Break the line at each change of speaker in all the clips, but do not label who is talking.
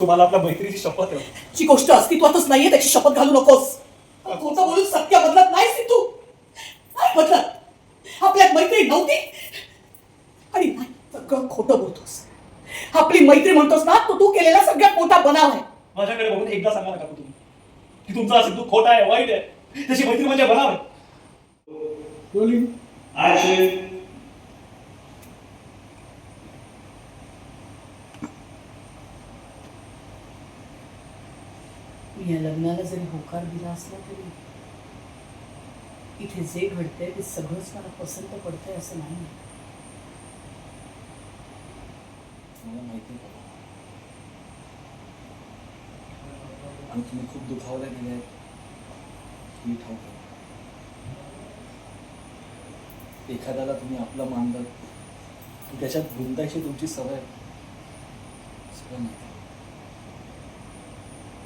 तुम्हाला आपल्या मैत्रीची शपथ आहे.
जी गोष्ट अस्तित्वातच नाहीये त्याची शपथ घालू नकोस. खोटं बोलून सत्य बदलत नाहीस ती? तू नाही बदलत. आपल्यात मैत्री नव्हती. आणि नाही सगळं खोटं बोलतोस. आपली मैत्री म्हणतोस ना तो तू केलेला सगळ्यात मोठा बनाव आहे.
माझ्याकडे बघून एकदा सांगा नका तुम्ही. की तुमचा सिद्धू खोटा आहे वाईट आहे. त्याची मैत्री म्हणजे बनाव आहे.
मी या लग्नाला जरी होकार दिला असला तरी इथे जे घडतंय ते सगळंच मला पसंत पडतंय असं नाही
मला माहिती आणि तुम्ही खूप दुखावल्या गेले आहेत मी ठाऊक. एखाद्याला तुम्ही आपलं मानलं त्याच्यात गुंतायची तुमची सवय. सगळं माहिती.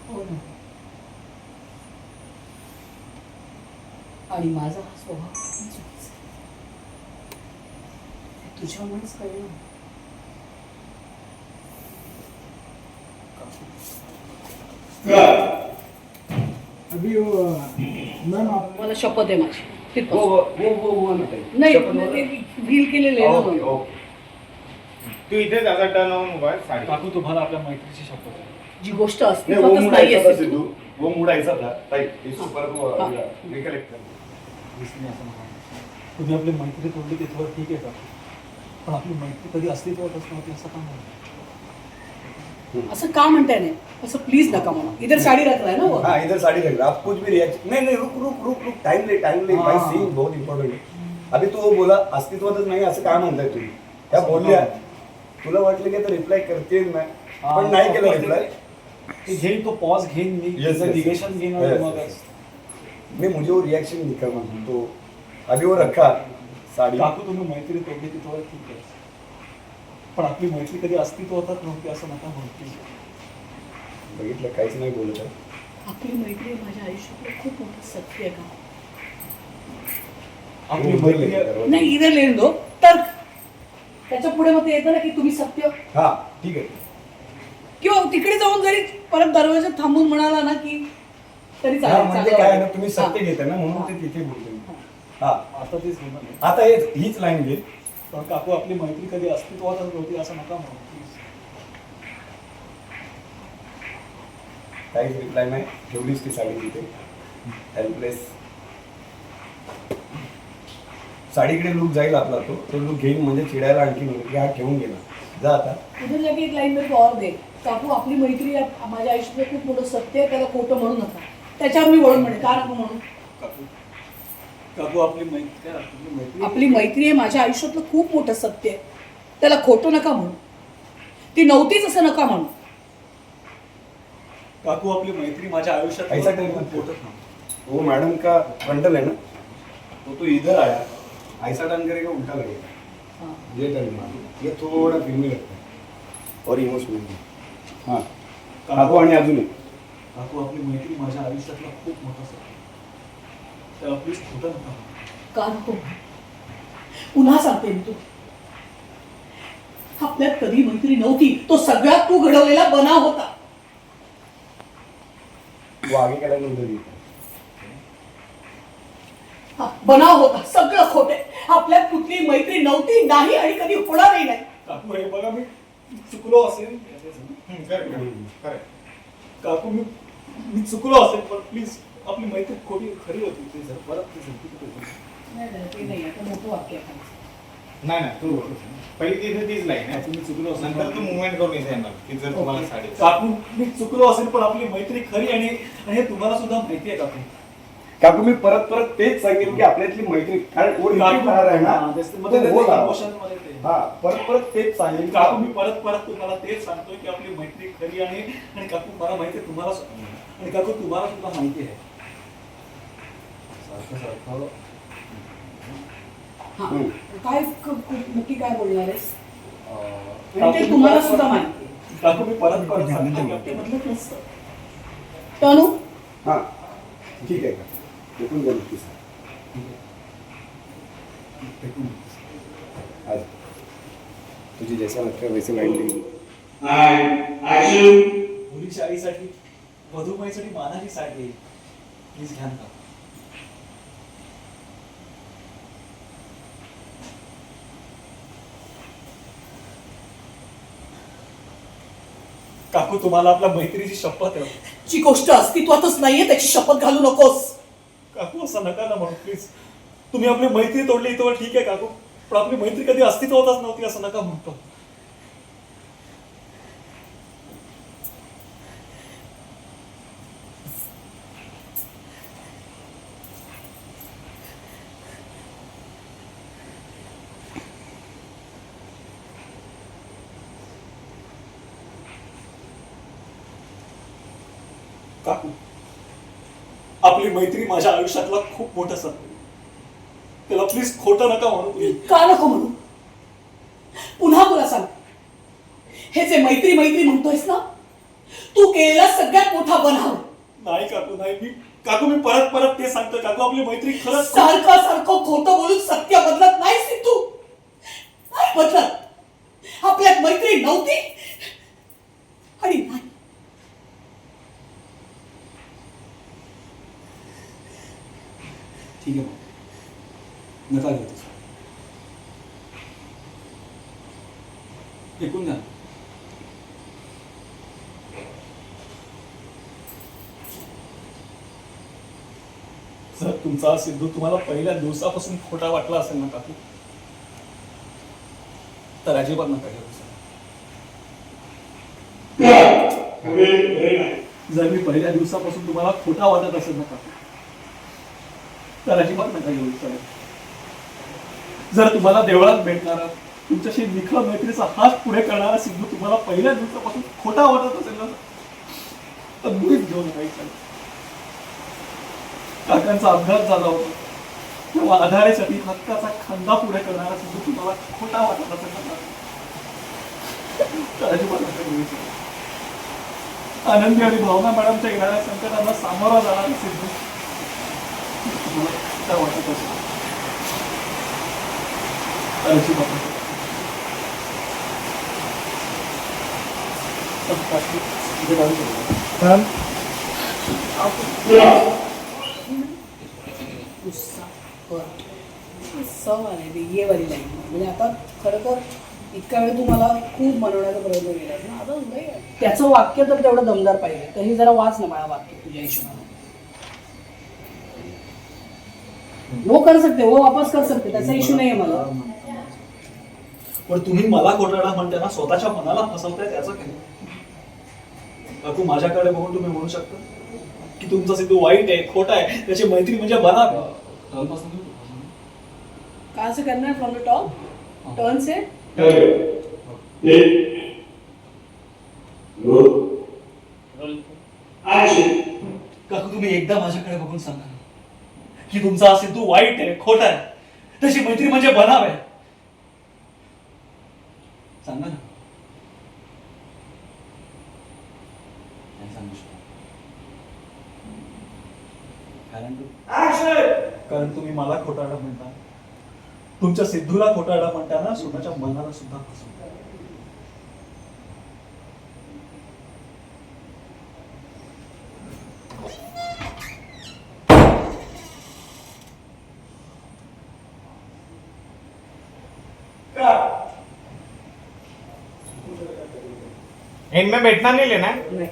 हो ना आणि माझा हा स्वभाव. ते तुझ्यामुळेच कळलं
अभी वो मैम आप
मला शपथ आहे माझी
वो वो वो नका येऊ.
नाही
शपथ.
व्हील केलेले
ओके ओके तू इथेच आता टर्न होऊन उभा आहे, साडी
काकू तुम्हाला आपल्या मैत्रीची शपथ आहे
जी गोष्ट
नहीं वो
अस्तित्वातच. सिद्धू
वो मूड ऐसा था राइट इसको पर को
हाँ.
रिकलेक्ट कर
दिसली असं मला तुम्ही आपली मैत्री तोडली तिथवर ठीक आहे काकू पण आपली मैत्री कधी अस्तित्वातच नव्हती असं का म्हणतो
असं का म्हणताय नाही? असं प्लीज नका म्हणा. इधर साडी रखलाय ना वो?
हाँ इधर साड़ी रख रहा. आप कुछ भी रिएक्शन नहीं नहीं रुक रुक रुक रुक. टाइम ले टाइम ले. भाई
हाँ.
सीन बहुत इम्पॉर्टंट आहे अभी तू वो बोला अस्तित्वातच नाही असं काय म्हणताय तुम्ही? त्या बोलल्या तुला वाटलं की आता रिप्लाय करते मैं पण नाही केलं रिप्लाय
घेईन तो पॉज घेईन मी निगेशन. घेईन मग.
मैं मुझे वो रिएक्शन नहीं करना तो अभी वो रखा. साड़ी.
काकू तुम्ही मैत्री तोडली तिथवर ठीक आहे. पण आपली मैत्री कधी अस्तित्वातच नव्हती असं नका म्हणते
बघितलं काहीच नाही बोलत आहे.
आपली मैत्री माझ्या आयुष्यातलं खूप मोठं सत्य आहे का?
आपली
उधर
मैत्री.
नाही इधर लेन दो तर त्याच्या पुढे मग ते येतं ना की तुम्ही सत्य.
हा ठीक आहे.
किंवा तिकडे जाऊन जरी परत दरवाजात थांबून म्हणाला ना की तरी
हा
चालेल
म्हणजे काय आहे ना. तुम्ही
हा.
सत्य घेता ना म्हणून ते तिथे बोलतो मी. हा.
आता तेच नाही.
आता हेच हीच लाईन घे.
पण काकू आपली मैत्री कधी अस्तित्वातच नव्हती असं नका म्हणू
काहीच रिप्लाय नाही. ठेवलीच ती साडी तिथे. हेल्पलेस साडीकडे लुक जाईल आपला तो. तो लुक घेईन म्हणजे चिडायला आणखी नव्हतं की हा ठेवून गेला जा आता.
जाके एक लाईन को और दे. काकू आपली मैत्री आप- माझ्या आयुष्यातलं खूप मोठं सत्य आहे त्याला खोटं म्हणू नका. त्याच्यावर मी वळून म्हणे का नको म्हणू
काकू काकू आपली मैत्री काय आपली मैत्री
आपली मैत्री आहे माझ्या आयुष्यातलं खूप मोठं सत्य आहे. त्याला खोटं नका म्हणू. ती नव्हतीच असं नका म्हणू.
काकू आपली मैत्री माझ्या आयुष्यात
ऐसा टाइम
खूप
मत
मोठं
कर। वो मैडम का फ्रंटल है ना? तो तो इधर आया. ऐसा टर्न करेगा उल्टा लगेगा.
हा.
ये टर्न मार ये थोड़ा फिल्मी लगता है. और इमोशनल हाँ. काकू आणि अजून एक.
काकू आपली मैत्री माझ्या आयुष्यातला खूप मोठा आहे. त्याला प्लीज खोटं नका म्हणू.
का नको पुन्हा सांगते मी तू आपल्यात कधी मैत्री नव्हती तो सगळ्यात तू घडवलेला बनाव होता
वो आगे का लाइन उधर ही था.
हा, बनाव होता सगळं खोटे आपल्यात कुठली मैत्री नव्हती नाही आणि कधी होणारही नाही
काकू हे बघा मी चुकलो असेल. काकू मी मी चुकलो असेल पण प्लीज आपली मैत्री खोटी खरी होती ते जर परत ती होती
नाही, नाही, ते नाही आता मोठं वाक्य आहे खाली.
नाही नाही तू बोल. पहिली तिथे तीच लाईन आहे
मी चुकलो असेल
नंतर तू मुवमेंट करून इथे येणार की जर तुम्हाला साडी
काकू मी चुकलो असेल पण आपली मैत्री खरी आणि आणि हे तुम्हाला सुद्धा माहिती आहे काकू
काकू मी परत परत तेच सांगेन की आपल्यातली मैत्री कारण वो रिपीट राहणार आहे
हा,
ना
मध्ये ते
बोला.
emotion मध्ये ते.
हा परत परत तेच सांगेन
काकू मी परत परत तुम्हाला तेच सांगतोय की आपली मैत्री खरी आणि आणि काकू मला माहिती आहे तुम्हाला सु- आणि काकू तुम्हाला सुद्धा माहिती आहे. सारखं सारखं.
हा.
हम्म.
काय क- क- नक्की काय बोलणार आहेस?
अं,
आणि ते
काकू,
तुम्हाला सुद्धा माहिती आहे.
काकू मी परत परत सांगतो.
ते बदलत नसतं तनु
हाँ. ठीक है का सर आज तुझे जैसा लगता है वैसे
मानाची साडी आहे प्लीज घ्या ना काकू. तुम्हाला आपल्या मैत्रीची शपथ आहे.
जी गोष्ट अस्तित्वातच नाहीये त्याची शपथ घालू नकोस.
असं नका ना म्हणून प्लीज तुम्ही आपली मैत्री तोडली तेव्हा ठीक आहे काकू. पण आपली मैत्री कधी अस्तित्वातच नव्हती असं नका म्हणतो काकू आपली मैत्री माझ्या आयुष्यातला खूप मोठा सण. त्याला प्लीज खोटं नका म्हणू.
का नको म्हणू? पुन्हा तुला सांग. हे जे मैत्री मैत्री म्हणतोयस ना तू केलेला सगळ्यात मोठा बनाव
नाही काकू नाही. मी काकू मी परत परत ते सांगतो काकू आपली मैत्री खरंच
सारखं सारखं खोटं बोलून सत्य बदलत नाही तू. नाही बदलत. आपल्यात मैत्री नव्हती आणि नाही.
ठीक आहे. नका घेऊ तसं ऐकून घ्या जर तुमचा सिद्धू तुम्हाला पहिल्या दिवसापासून खोटा वाटला असेल ना काकू तर अजिबात नका घेऊ तसं. जर मी पहिल्या दिवसापासून तुम्हाला खोटा वाटत असेल ना काकू तर अजिबात नका घेऊ सर जर तुम्हाला देवळात भेटणारा तुमच्याशी निखळ मैत्रीचा हात पुढे करणारा सिद्धू तुम्हाला पहिल्या दिवसापासून खोटा वाटत असेल ना तर मुळीच घेऊन नका काकांचा अपघात झाला होता. तेव्हा आधारेसाठी हक्काचा खांदा पुढे करणारा सिद्धू तुम्हाला खोटा वाटत असेल ना. तर अजिबात नका घेऊ आनंदी आणि भावना मॅडमच्या येणाऱ्या संकटांना सामोरा जाणारा सिद्धू मला काय वाटत असेल तर अजिबात
ये
वाली लाईन म्हणजे आता खरं तर इतका वेळ तू मला खूप मनवण्याचा प्रयत्न केला ना आता त्याचं वाक्य तर तेवढं दमदार पाहिजे तर हे जरा वाच ना मला वाक्य तुझ्या हिशोबाने वो कर सकते वो वापस कर सकते त्याचा इश्यू नाही आहे मला.
पण तुम्ही मला खोटारडा म्हणता ना स्वतःच्या मनाला फसवताय त्याचं काय? काकू माझ्याकडे बघून तुम्ही म्हणू शकता की तुमचा सिद्धू वाईट आहे खोटा आहे त्याची मैत्री म्हणजे बनाव
कहाँ से करना है. फ्रॉम द टॉप टर्न से
काकू तुम्ही एकदा माझ्याकडे बघून सांगा. की तुमचा हा सिद्धू वाईट आहे खोटा आहे. त्याची मैत्री म्हणजे बनाव आहे. सांगा ना. सांगू कारण कारण तुम्ही मला खोटारडा म्हणता. तुमच्या सिद्धूला खोटारडा म्हणताना स्वतःच्या मनाला सुद्धा फसवता
इनमें बैठना नहीं लेना है?
नाही।